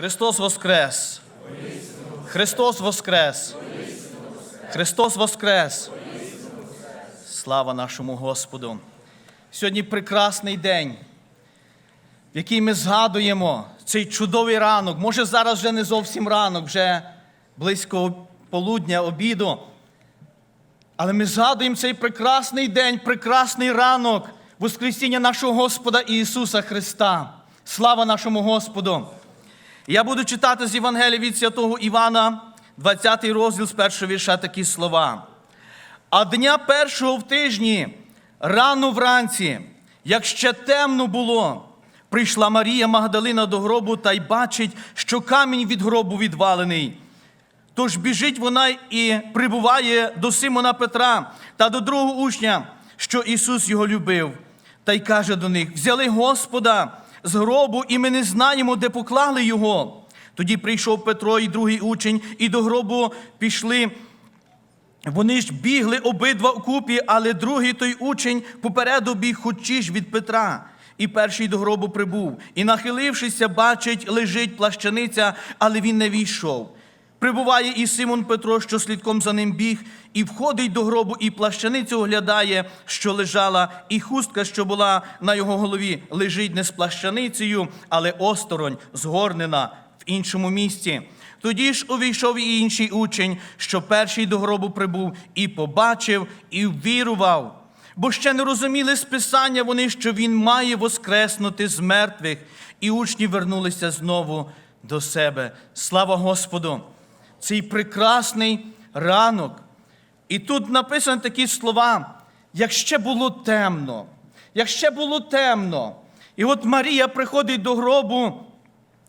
Христос Воскрес! Христос Воскрес! Христос Воскрес! Слава нашому Господу! Сьогодні прекрасний день, в який ми згадуємо цей чудовий ранок. Може, зараз вже не зовсім ранок, вже близько полудня, обіду. Але ми згадуємо цей прекрасний день, прекрасний ранок Воскресіння нашого Господа Ісуса Христа. Слава нашому Господу! Я буду читати з Євангелія від святого Івана, 20 розділ з першого вірша такі слова. А дня першого в тижні, рано вранці, як ще темно було, прийшла Марія Магдалина до гробу та й бачить, що камінь від гробу відвалений. Тож біжить вона і прибуває до Симона Петра та до другого учня, що Ісус його любив, та й каже до них: взяли Господа з гробу, і ми не знаємо, де поклали його. Тоді прийшов Петро і другий учень, і до гробу пішли. Вони ж бігли обидва купі, але другий той учень попереду біг хочіш від Петра. І перший до гробу прибув, і, нахилившися, бачить, лежить плащаниця, але він не війшов. Прибуває і Симон Петро, що слідком за ним біг, і входить до гробу, і плащаницю оглядає, що лежала, і хустка, що була на його голові, лежить не з плащаницею, але осторонь, згорнена в іншому місці. Тоді ж увійшов і інший учень, що перший до гробу прибув, і побачив, і ввірував. Бо ще не розуміли з Писання вони, що він має воскреснути з мертвих, і учні вернулися знову до себе. Слава Господу! Цей прекрасний ранок. І тут написано такі слова: як ще було темно, як ще було темно. І от Марія приходить до гробу,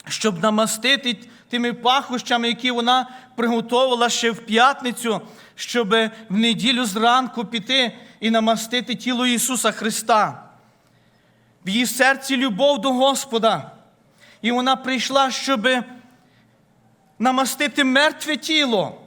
щоб намастити тими пахощами, які вона приготувала ще в п'ятницю, щоб в неділю зранку піти і намастити тіло Ісуса Христа. В її серці любов до Господа. І вона прийшла, щоб намастити мертве тіло.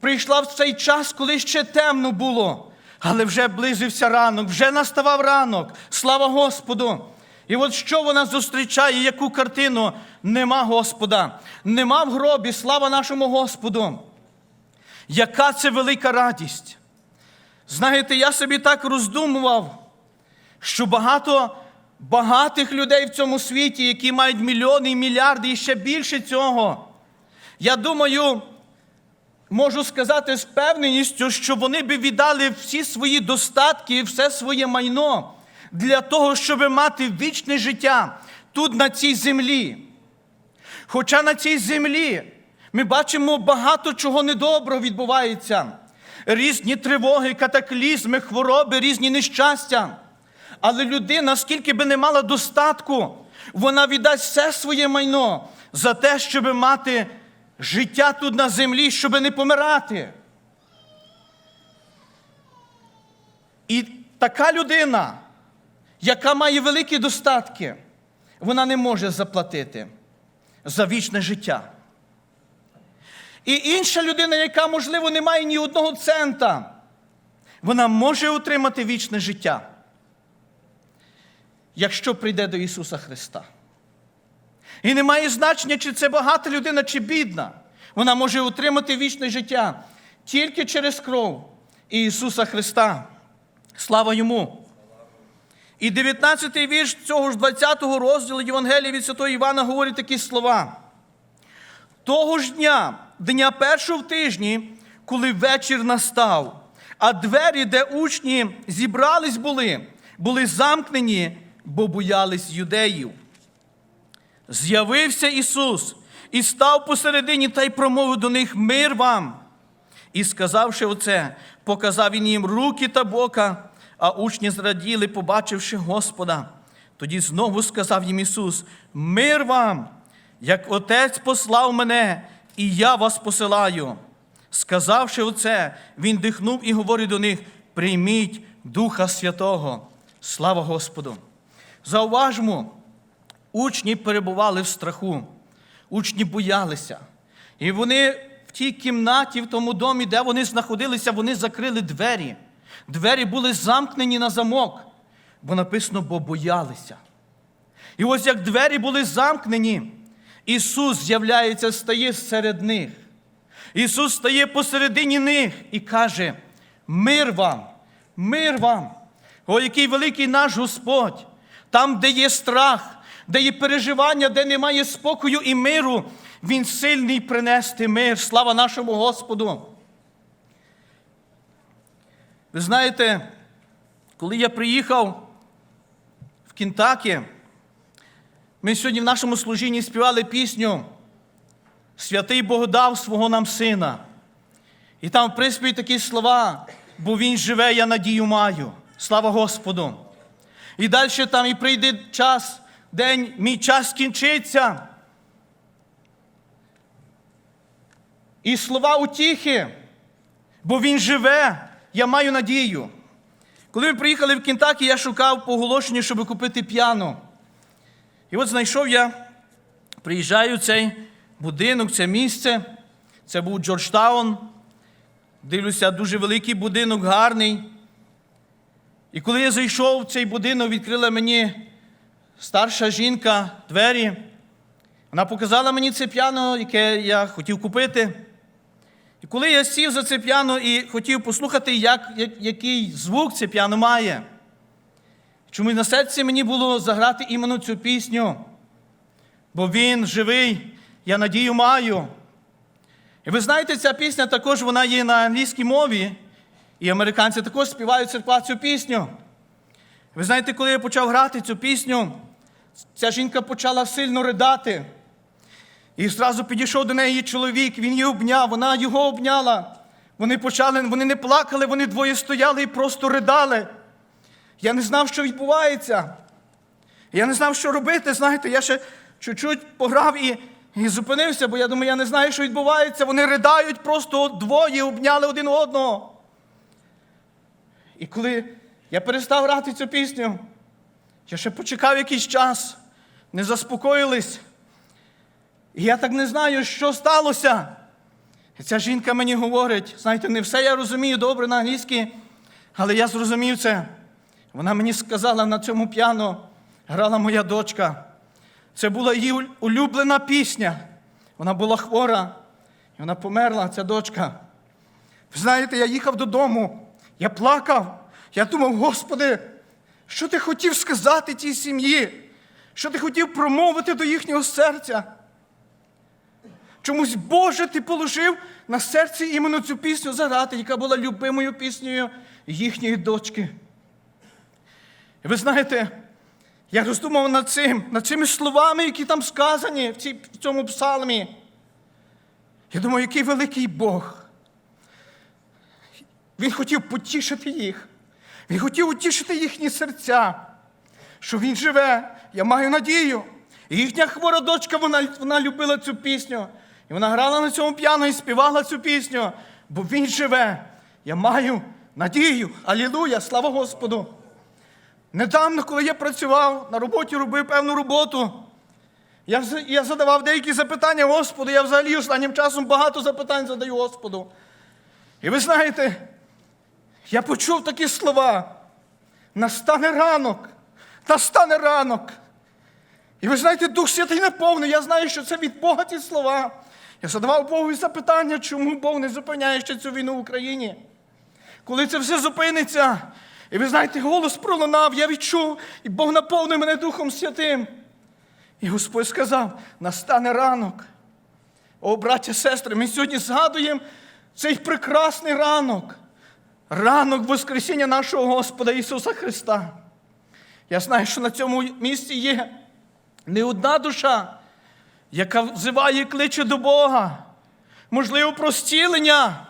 Прийшла в цей час, коли ще темно було, але вже близився ранок, вже наставав ранок. Слава Господу! І от що вона зустрічає, яку картину? Нема Господа, нема в гробі, слава нашому Господу. Яка це велика радість! Знаєте, я собі так роздумував, що багато багатих людей в цьому світі, які мають мільйони і мільярди і ще більше цього. Я думаю, можу сказати з певненістю, що вони би віддали всі свої достатки і все своє майно для того, щоб мати вічне життя тут, на цій землі. Хоча на цій землі ми бачимо багато чого недоброго відбувається. Різні тривоги, катаклізми, хвороби, різні нещастя. Але людина, скільки би не мала достатку, вона віддасть все своє майно за те, щоб мати життя тут на землі, щоб не помирати. І така людина, яка має великі достатки, вона не може заплатити за вічне життя. І інша людина, яка, можливо, не має ні одного цента, вона може отримати вічне життя, якщо прийде до Ісуса Христа. І не має значення, чи це багата людина, чи бідна. Вона може отримати вічне життя тільки через кров Ісуса Христа. Слава Йому! І 19-й вірш цього ж 20-го розділу Євангелія від Святого Івана говорить такі слова. Того ж дня, дня першого в тижні, коли вечір настав, а двері, де учні зібрались були, були замкнені, бо боялись юдеїв. З'явився Ісус і став посередині та й промовив до них мир вам. І, сказавши оце, показав він їм руки та бока, а учні зраділи, побачивши Господа. Тоді знову сказав їм Ісус: Мир вам, як Отець послав мене, і я вас посилаю. Сказавши оце, Він дихнув і говорить до них: прийміть Духа Святого. Слава Господу! Зауважмо, учні перебували в страху, учні боялися. І вони в тій кімнаті, в тому домі, де вони знаходилися, вони закрили двері. Двері були замкнені на замок, бо написано, бо боялися. І ось як двері були замкнені, Ісус з'являється, стає серед них. Ісус стає посередині них і каже: Мир вам, мир вам. О, який великий наш Господь! Там, де є страх, де є переживання, де немає спокою і миру, Він сильний принести мир. Слава нашому Господу. Ви знаєте, коли я приїхав в Кінтакі, ми сьогодні в нашому служінні співали пісню Святий Бог дав свого нам сина. І там в приспіві такі слова, бо Він живе, я надію маю. Слава Господу. І далі там і прийде час, день, мій час кінчиться. І слова утіхи, бо Він живе, я маю надію. Коли ми приїхали в Кентакі, я шукав по оголошенню, щоб купити п'яну. І от знайшов я, приїжджаю в цей будинок, це місце. Це був Джорджтаун. Дивлюся, дуже великий будинок, гарний. І коли я зайшов в цей будинок, відкрила мені старша жінка двері. Вона показала мені це п'яно, яке я хотів купити. І коли я сів за це п'яно і хотів послухати, як, який звук це п'яно має, чому на серці мені було заграти іменно цю пісню, бо він живий, я надію маю. І ви знаєте, ця пісня також вона є на англійській мові, і американці також співають церква цю пісню. Ви знаєте, коли я почав грати цю пісню, ця жінка почала сильно ридати. І зразу підійшов до неї чоловік, він її обняв, вона його обняла. Вони почали, вони не плакали, вони двоє стояли і просто ридали. Я не знав, що відбувається. Я не знав, що робити. Знаєте, я ще чуть-чуть пограв і, і зупинився, бо я думаю, я не знаю, що відбувається. Вони riдають, просто двоє обняли один одного. І коли я перестав грати цю пісню, я ще почекав якийсь час, не заспокоїлись. І я так не знаю, що сталося. І ця жінка мені говорить, знаєте, не все я розумію добре на англійській, але я зрозумів це. Вона мені сказала на цьому п'яно грала моя дочка. Це була її улюблена пісня. Вона була хвора, і вона померла, ця дочка. Ви знаєте, я їхав додому, я плакав. Я думав, Господи, що ти хотів сказати тій сім'ї? Що ти хотів промовити до їхнього серця? Чомусь, Боже, ти положив на серці іменно цю пісню заграти, яка була любимою піснею їхньої дочки. І ви знаєте, я роздумав над цим, над цими словами, які там сказані в, цій, в цьому псалмі. Я думаю, який великий Бог. Він хотів потішити їх. Він хотів утішити їхні серця, що він живе. Я маю надію. І їхня хвора дочка, вона, вона любила цю пісню. І вона грала на цьому п'яно і співала цю пісню, бо він живе. Я маю надію. Алілуя, слава Господу. Недавно, коли я працював на роботі, робив певну роботу. Я, я задавав деякі запитання Господу. Я взагалі останнім часом багато запитань задаю Господу. І ви знаєте, я почув такі слова. Настане ранок, настане ранок. І ви знаєте, Дух Святий наповнив. Я знаю, що це від Бога ці слова. Я задавав Богу запитання, чому Бог не зупиняє ще цю війну в Україні. Коли це все зупиниться, і ви знаєте, голос пролунав, я відчув, і Бог наповнив мене Духом Святим. І Господь сказав: настане ранок. О, браття, сестри, ми сьогодні згадуємо цей прекрасний ранок. Ранок Воскресіння нашого Господа Ісуса Христа. Я знаю, що на цьому місці є не одна душа, яка взиває і кличе до Бога. Можливо, про зцілення.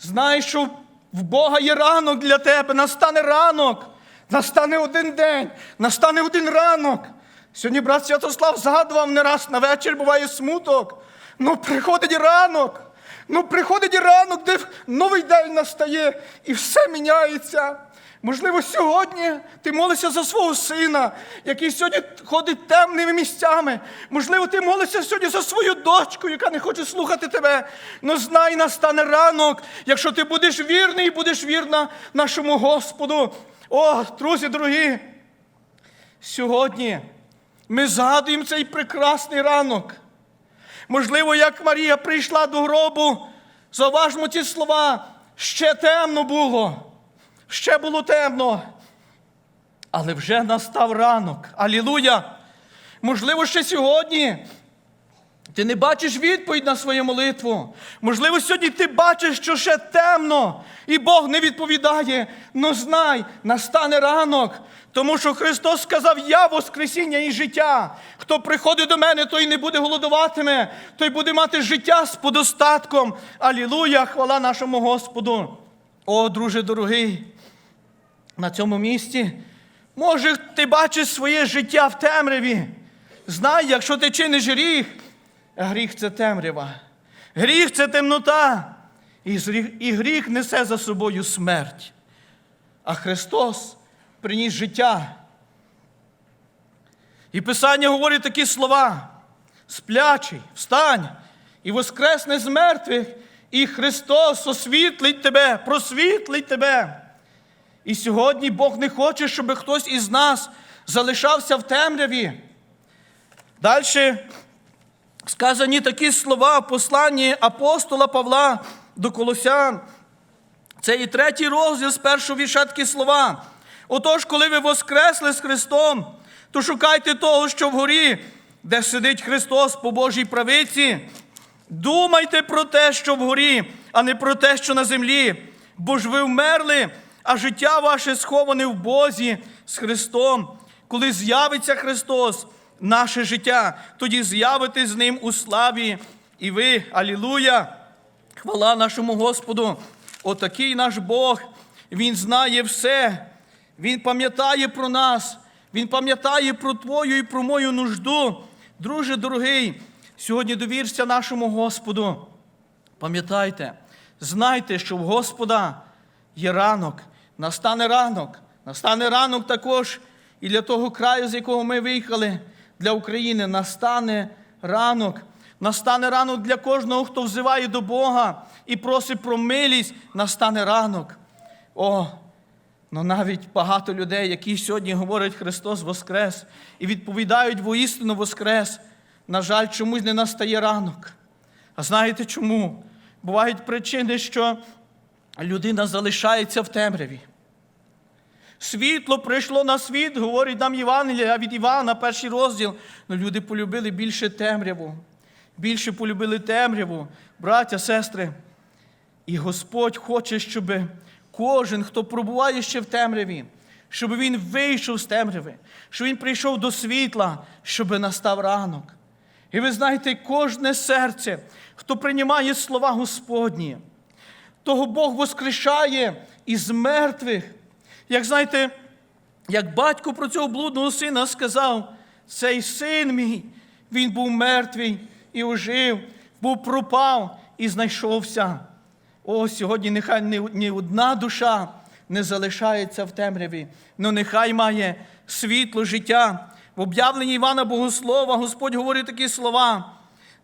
Знай, що в Бога є ранок для тебе, настане ранок, настане один день, настане один ранок. Сьогодні брат Святослав згадував не раз на вечір буває смуток. Ну, приходить ранок. Ну, приходить ранок, де новий день настає, і все міняється. Можливо, сьогодні ти молишся за свого сина, який сьогодні ходить темними місцями. Можливо, ти молишся сьогодні за свою дочку, яка не хоче слухати тебе. Ну знай, настане ранок, якщо ти будеш вірний і будеш вірна нашому Господу. О, друзі дорогі, сьогодні Ми згадуємо цей прекрасний ранок. Можливо, як Марія прийшла до гробу, зауважмо ці слова, ще темно було, ще було темно. Але вже настав ранок. Алілуя! Можливо, ще сьогодні ти не бачиш відповідь на свою молитву. Можливо, сьогодні ти бачиш, що ще темно, і Бог не відповідає. Но знай, настане ранок. Тому що Христос сказав: Я Воскресіння і життя. Хто приходить до мене, той не буде голодуватиме, той буде мати життя з подостатком. Алілуя! Хвала нашому Господу. О, друже дорогий, на цьому місці. Може, ти бачиш своє життя в темряві. Знай, якщо ти чиниш гріх, гріх це темрява. Гріх це темнота. І гріх несе за собою смерть. А Христос приніс життя. І Писання говорить такі слова: сплячий, встань і воскресне з мертвих, і Христос освітлить тебе, просвітлить тебе. І сьогодні Бог не хоче, щоб хтось із нас залишався в темряві. Далі сказані такі слова в посланні апостола Павла до Колосян. Це і третій розділ з першого такі слова. Отож, коли ви воскресли з Христом, то шукайте того, що вгорі, де сидить Христос по Божій правиці. Думайте про те, що вгорі, а не про те, що на землі. Бо ж ви вмерли, а життя ваше сховане в Бозі з Христом. Коли з'явиться Христос, наше життя, тоді з'явитесь з Ним у славі. І ви, алілуя! Хвала нашому Господу! Отакий наш Бог, Він знає все. Він пам'ятає про нас, Він пам'ятає про твою і про мою нужду. Друже дорогий, сьогодні довірся нашому Господу. Пам'ятайте, знайте, що в Господа є ранок, настане ранок, настане ранок також і для того краю, з якого ми виїхали, для України, настане ранок. Настане ранок для кожного, хто взиває до Бога і просить про милість, настане ранок. О, ну навіть багато людей, які сьогодні говорять Христос Воскрес і відповідають воістину Воскрес, на жаль, чомусь не настає ранок. А знаєте чому? Бувають причини, що людина залишається в темряві. Світло прийшло на світ, говорить нам Євангелія від Івана, перший розділ. Ну, люди полюбили більше темряву. Більше полюбили темряву, браття, сестри. І Господь хоче, щоб кожен, хто пробуває ще в темряві, щоб він вийшов з темряви, щоб він прийшов до світла, щоб настав ранок. І ви знаєте, кожне серце, хто приймає слова Господні, того Бог воскрешає із мертвих. Як знаєте, як батько про цього блудного сина сказав, цей син мій, він був мертвий і ожив, був пропав і знайшовся. О, сьогодні нехай ні, одна душа не залишається в темряві, але нехай має світло життя. В об'явленні Івана Богослова Господь говорить такі слова,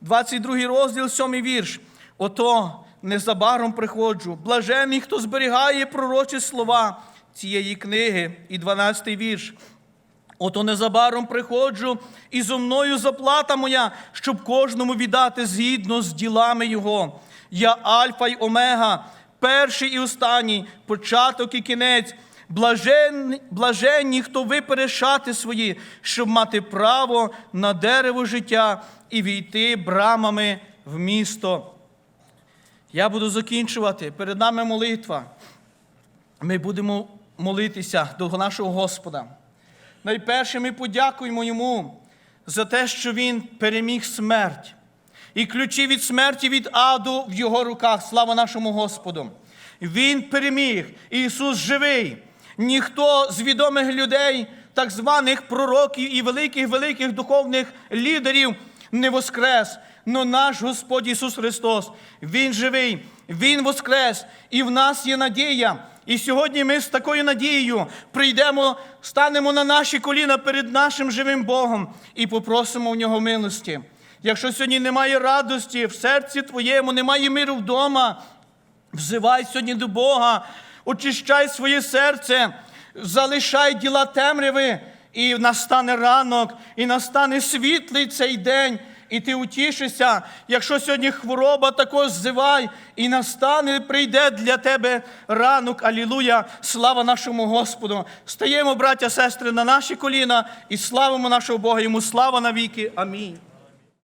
22 розділ, 7 вірш. Ото незабаром приходжу, блажений, хто зберігає пророчі слова цієї книги, і 12 вірш. Ото незабаром приходжу, і зо мною заплата моя, щоб кожному віддати згідно з ділами Його. Я Альфа й Омега, перший і останній, початок і кінець. Блаженні, блаженні, хто випере шати свої, щоб мати право на дерево життя і війти брамами в місто. Я буду закінчувати. Перед нами молитва. Ми будемо молитися до нашого Господа. Найперше ми подякуємо йому за те, що Він переміг смерть. І ключі від смерті від аду в його руках. Слава нашому Господу. Він переміг. Ісус живий. Ніхто з відомих людей, так званих пророків і великих великих духовних лідерів не воскрес. Но наш Господь Ісус Христос, Він живий, Він воскрес, і в нас є надія. І сьогодні ми з такою надією прийдемо, станемо на наші коліна перед нашим живим Богом і попросимо в нього милості. Якщо сьогодні немає радості в серці твоєму, немає миру вдома, взивай сьогодні до Бога, очищай своє серце, залишай діла темряви і настане ранок, і настане світлий цей день. І ти утішишся, якщо сьогодні хвороба також ззивай, і настане, прийде для тебе ранок. Алілуя! Слава нашому Господу! Стаємо, браття, сестри, на наші коліна і славимо нашого Бога. Йому слава навіки. Амінь.